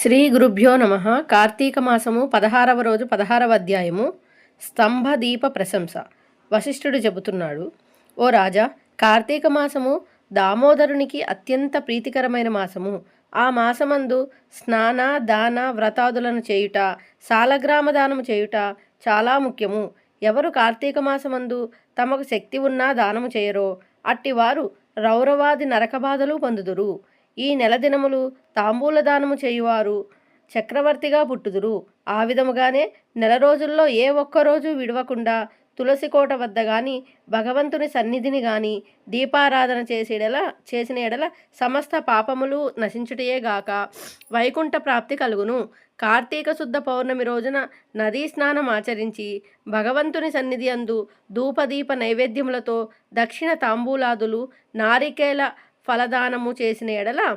శ్రీ గురుభ్యో నమ. కార్తీక మాసము పదహారవ రోజు పదహారవ అధ్యాయము. స్తంభ దీప ప్రశంస. వశిష్ఠుడు చెబుతున్నాడు ఓ రాజా కార్తీక మాసము దామోదరునికి అత్యంత ప్రీతికరమైన మాసము. ఆ మాసమందు స్నాన దాన వ్రతాదులను చేయుట సాలగ్రామ దానము చేయుట చాలా ముఖ్యము. ఎవరు కార్తీక మాసమందు తమకు శక్తి ఉన్నా దానము చేయరో అట్టివారు రౌరవాది నరకబాధలు పొందుదురు. ఈ నెల దినములు తాంబూల దానము చేయువారు చక్రవర్తిగా పుట్టుదురు. ఆ విధముగానే నెల రోజుల్లో ఏ ఒక్క రోజు విడవకుండా తులసి కోట వద్ద గాని భగవంతుని సన్నిధిని గాని దీపారాధన చేసేడల చేసిన ఎడల సమస్త పాపములు నశించుటయే గాక వైకుంఠ ప్రాప్తి కలుగును. కార్తీక శుద్ధ పౌర్ణమి రోజున నదీ స్నానం ఆచరించి భగవంతుని సన్నిధి అందు ధూపదీప నైవేద్యములతో దక్షిణ తాంబూలాదులు నారికేల ఫలదానము చేసిన ఎడల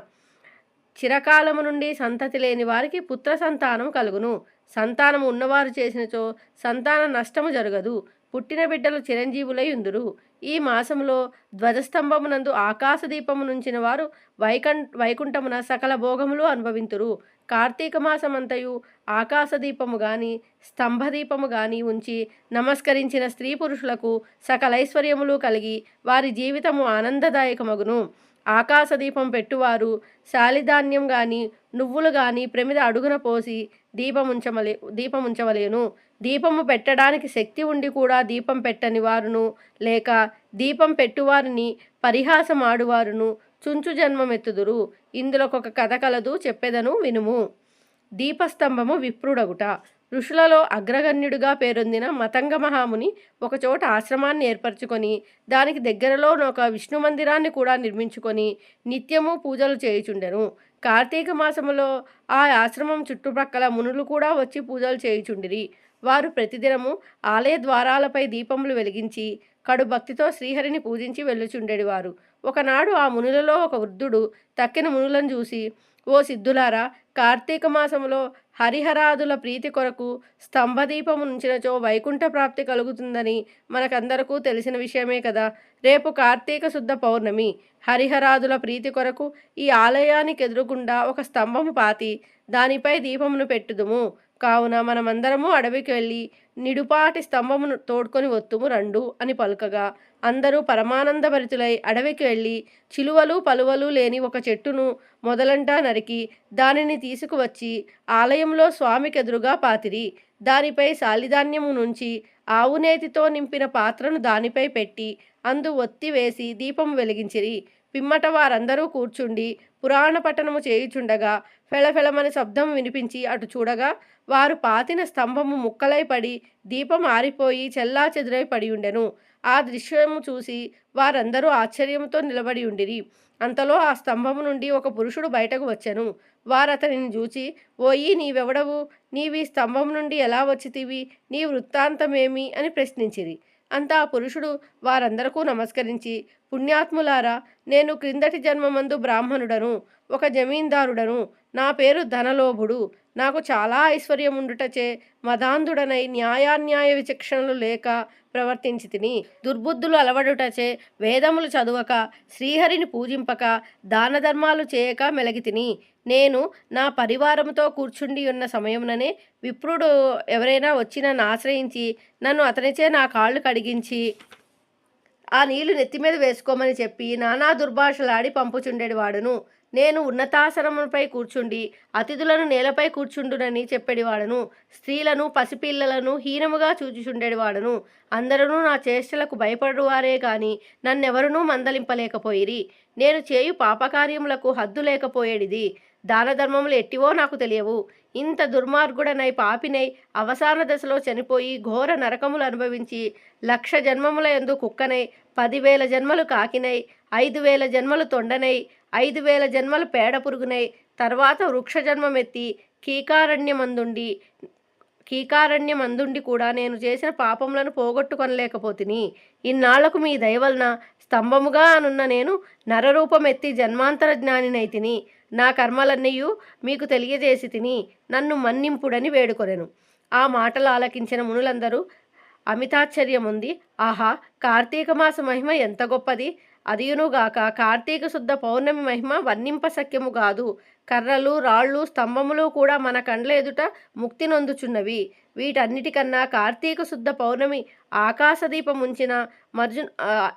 చిరకాలము నుండి సంతతి లేని వారికి పుత్ర సంతానం కలుగును. సంతానము ఉన్నవారు చేసినచో సంతాన నష్టము జరగదు. పుట్టిన బిడ్డలు చిరంజీవులై ఉందురు. ఈ మాసంలో ధ్వజస్తంభమునందు ఆకాశదీపము నుంచిన వారు వైకం వైకుంఠమున సకల భోగములు అనుభవింతురు. కార్తీక మాసమంతయు ఆకాశదీపము గాని స్తంభదీపము గాని ఉంచి నమస్కరించిన స్త్రీ పురుషులకు సకలైశ్వర్యములు కలిగి వారి జీవితము ఆనందదాయకమగును. ఆకాశదీపం పెట్టువారు. శాలిధాన్యం గాని నువ్వులు గాని ప్రమిద అడుగున పోసి దీపముంచమలే దీపముంచవలేను. దీపము పెట్టడానికి శక్తి ఉండి కూడా దీపం పెట్టని వారును. లేక దీపం పెట్టువారిని పరిహాసం ఆడువారును చుంచు జన్మమెత్తుదురు. ఇందులోకొక కథ కలదు చెప్పెదను వినుము. దీపస్తంభము విప్రుడగుట. ఋషులలో అగ్రగణ్యుడిగా పేరొందిన మతంగ మహాముని ఒకచోట ఆశ్రమాన్ని ఏర్పరచుకొని దానికి దగ్గరలో ఒక విష్ణు మందిరాన్ని కూడా నిర్మించుకొని నిత్యము పూజలు చేయుచుండెను. కార్తీక మాసములో ఆ ఆశ్రమం చుట్టుప్రక్కల మునులు కూడా వచ్చి పూజలు చేయుచుండిరి. వారు ప్రతిదినము ఆలయ ద్వారాలపై దీపములు వెలిగించి కడు భక్తితో శ్రీహరిని పూజించి వెళ్ళుచుండేవారు ఒకనాడు ఆ మునులలో ఒక వృద్ధుడు తక్కిన మునులను చూసి ఓ సిద్ధులారా కార్తీక మాసములో హరిహరాదుల ప్రీతి కొరకు స్తంభదీపము నుంచినచో వైకుంఠ ప్రాప్తి కలుగుతుందని మనకందరకు తెలిసిన విషయమే కదా. రేపు కార్తీక శుద్ధ పౌర్ణమి. హరిహరాదుల ప్రీతి కొరకు ఈ ఆలయానికి ఎదురుగుండా ఒక స్తంభము పాతి దానిపై దీపమును పెట్టుదుము. కావున మనమందరము అడవికి వెళ్ళి నిడుపాటి స్తంభమును తోడ్కొని వత్తుము రండు అని పలుకగా. అందరూ పరమానందభరితులై అడవికి వెళ్ళి చిలువలు పలువలు లేని ఒక చెట్టును మొదలంటా నరికి దానిని తీసుకువచ్చి ఆలయంలో స్వామికి ఎదురుగా పాతిరి. దానిపై సాలిధాన్యము నుంచి ఆవునేతితో నింపిన పాత్రను దానిపై పెట్టి అందు ఒత్తి వేసి దీపం వెలిగించిరి. పిమ్మట వారందరూ కూర్చుండి పురాణ పఠనము చేయుచుండగా ఫెళఫెళమని శబ్దం వినిపించి అటు చూడగా వారు పాతిన స్తంభము ముక్కలై పడి దీపం ఆరిపోయి చెల్లా చెదురై పడి ఉండెను. ఆ దృశ్యము చూసి వారందరూ ఆశ్చర్యంతో నిలబడి ఉండిరి. అంతలో ఆ స్తంభము నుండి ఒక పురుషుడు బయటకు వచ్చెను. వారతనిని చూచి ఓయి నీవెవడవు? నీవి స్తంభం నుండి ఎలా వచ్చితివి? నీ వృత్తాంతమేమి? అని ప్రశ్నించిరి. అంతా ఆ పురుషుడు వారందరకు నమస్కరించి పుణ్యాత్ములారా నేను క్రిందటి జన్మమందు బ్రాహ్మణుడను ఒక జమీందారుడను. నా పేరు ధనలోభుడు. నాకు చాలా ఐశ్వర్యం ఉండుటచే మదాంధుడనై న్యాయాన్యాయ విచక్షణలు లేక ప్రవర్తించి తిని దుర్బుద్ధులు అలవడుటచే వేదములు చదువక శ్రీహరిని పూజింపక దాన ధర్మాలు చేయక మెలగి తిని నేను నా పరివారముతో కూర్చుండి ఉన్న సమయంలోనే విప్రుడు ఎవరైనా వచ్చి నన్ను ఆశ్రయించి నన్ను అతనిచే నా కాళ్ళు కడిగించి ఆ నీళ్ళు నెత్తి మీద వేసుకోమని చెప్పి నానా దుర్భాషలాడి పంపుచుండేవాడును. నేను ఉన్నతాసనముపై కూర్చుండి అతిథులను నేలపై కూర్చుండునని చెప్పేడివాడను. స్త్రీలను పసిపిల్లలను హీనముగా చూచుచుండేవాడను అందరూ నా చేష్టలకు భయపడువారే కాని నన్నెవరునూ మందలింపలేకపోయిరి. నేను చేయు పాపకార్యములకు హద్దు లేకపోయేడిది. దాన ధర్మములు ఎట్టివో నాకు తెలియవు. ఇంత దుర్మార్గుడనై పాపినై అవసాన దశలో చనిపోయి ఘోర నరకములు అనుభవించి లక్ష జన్మముల ఎందు కుక్కనై పదివేల జన్మలు కాకినై ఐదు వేల జన్మలు తొండనై ఐదు వేల జన్మలు పేడ పురుగునై తర్వాత వృక్ష జన్మమెత్తి కీకారణ్యమందుండి కీకారణ్యమందుండి కూడా నేను చేసిన పాపములను పోగొట్టుకొనలేకపోతిని. ఇన్నాళ్ళకు మీ దయవలన స్తంభముగా అనున్న నేను నరరూపమెత్తి జన్మాంతర జ్ఞానినైతిని. నా కర్మలన్నీయు మీకు తెలియజేసి తిని నన్ను మన్నింపుడని వేడుకొనెను. ఆ మాటలు ఆలకించిన మునులందరూ అమితాశ్చర్యముంది. ఆహా కార్తీక మాస మహిమ ఎంత గొప్పది. అదియునుగాక కార్తీక శుద్ధ పౌర్ణమి మహిమ వర్ణింప సఖ్యము కాదు కర్రలు రాళ్ళు స్తంభములు కూడా మన కండ్ల ఎదుట ముక్తి నొందుచున్నవి. వీటన్నిటికన్నా కార్తీక శుద్ధ పౌర్ణమి ఆకాశదీపం ఉంచిన మర్జున్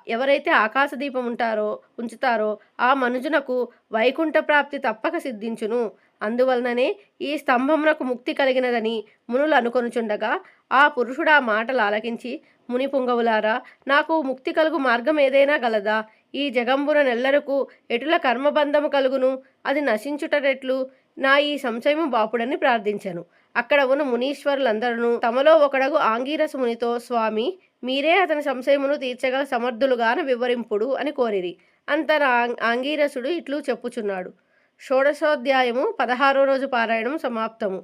ఎవరైతే ఆకాశదీపం ఉంటారో ఉంచుతారో ఆ మనుజునకు వైకుంఠ ప్రాప్తి తప్పక సిద్ధించును. అందువలననే ఈ స్తంభమునకు ముక్తి కలిగినదని మునులు అనుకొనుచుండగా ఆ పురుషుడు ఆ మాటలు ఆలకించి ముని పుంగవులారా నాకు ముక్తి కలుగు మార్గం ఏదైనా గలదా? ఈ జగంబున నెల్లరకు ఎటుల కర్మబంధము కలుగును? అది నశించుటరెట్లు? నా ఈ సంశయము బాపుడని ప్రార్థించెను. అక్కడ ఉన్న మునీశ్వరులందరూ తమలో ఒకడగు ఆంగీరస మునితో స్వామి మీరే అతని సంశయమును తీర్చగల సమర్థులుగాన వివరింపుడు అని కోరిరి. అంతన ఆంగీరసుడు ఇట్లు చెప్పుచున్నాడు. షోడశోధ్యాయము పదహారో రోజు పారాయణం సమాప్తము.